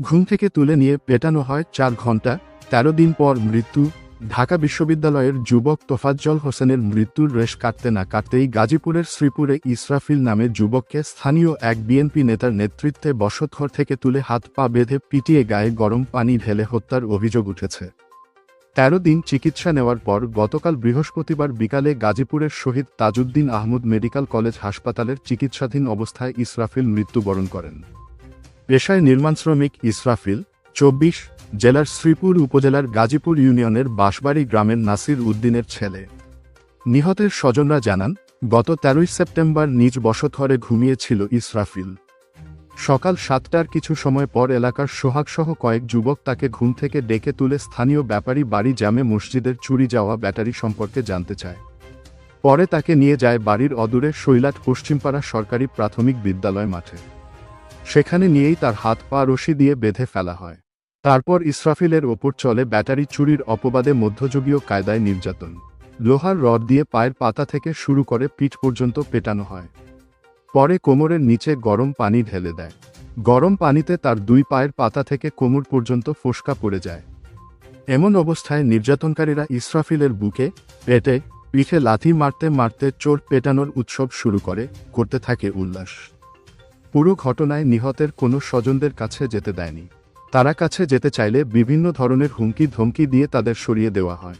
ঘুম থেকে তুলে নিয়ে পেটানো হয় চার ঘণ্টা, তেরো দিন পর মৃত্যু, ঢাকা বিশ্ববিদ্যালয়ের যুবক তোফাজ্জল হোসেনের মৃত্যুর রেশ কাটতে না কাটতেই গাজীপুরের শ্রীপুরে ইসরাফিল নামে যুবককে স্থানীয় এক বিএনপি নেতার নেতৃত্বে বসতঘর থেকে তুলে হাত পা বেঁধে পিটিয়ে গায়ে গরম পানি ঢেলে হত্যার অভিযোগ উঠেছে। তেরো দিন চিকিৎসা নেওয়ার পর গতকাল বৃহস্পতিবার বিকালে গাজীপুরের শহীদ তাজউদ্দিন আহমদ মেডিকেল কলেজ হাসপাতালের চিকিৎসাধীন অবস্থায় ইসরাফিল মৃত্যুবরণ করেন। পেশায় নির্মাণ শ্রমিক ইসরাফিল, চব্বিশ, জেলার শ্রীপুর উপজেলার গাজীপুর ইউনিয়নের বাঁশবাড়ি গ্রামের নাসির উদ্দিনের ছেলে। নিহতের স্বজনরা জানান, গত তেরোই সেপ্টেম্বর নিজ বসতঘরে ঘুমিয়েছিল ইসরাফিল। সকাল সাতটার কিছু সময় পর এলাকার সোহাগসহ কয়েক যুবক তাকে ঘুম থেকে ডেকে তুলে স্থানীয় ব্যাপারী বাড়ি জামে মসজিদের চুরি যাওয়া ব্যাটারি সম্পর্কে জানতে চায়। পরে তাকে নিয়ে যায় বাড়ির অদূরে শৈলাট পশ্চিমপাড়া সরকারি প্রাথমিক বিদ্যালয় মাঠে। সেখানে নিয়েই তার হাত পা রশি দিয়ে বেঁধে ফেলা হয়। তারপর ইসরাফিলের ওপর চলে ব্যাটারি চুরির অপবাদে মধ্যযুগীয় কায়দায় নির্যাতন। লোহার রড দিয়ে পায়ের পাতা থেকে শুরু করে পিঠ পর্যন্ত পেটানো হয়। পরে কোমরের নিচে গরম পানি ঢেলে দেয়। গরম পানিতে তার দুই পায়ের পাতা থেকে কোমর পর্যন্ত ফোসকা পড়ে যায়। এমন অবস্থায় নির্যাতনকারীরা ইসরাফিলের বুকে, পেটে, পিঠে লাথি মারতে মারতে চোর পেটানোর উৎসব শুরু করে, করতে থাকে উল্লাস। পুরো ঘটনায় নিহতের কোনো স্বজনদের কাছে যেতে দেয়নি। তারা কাছে যেতে চাইলে বিভিন্ন ধরনের হুমকি ধমকি দিয়ে তাদের সরিয়ে দেওয়া হয়।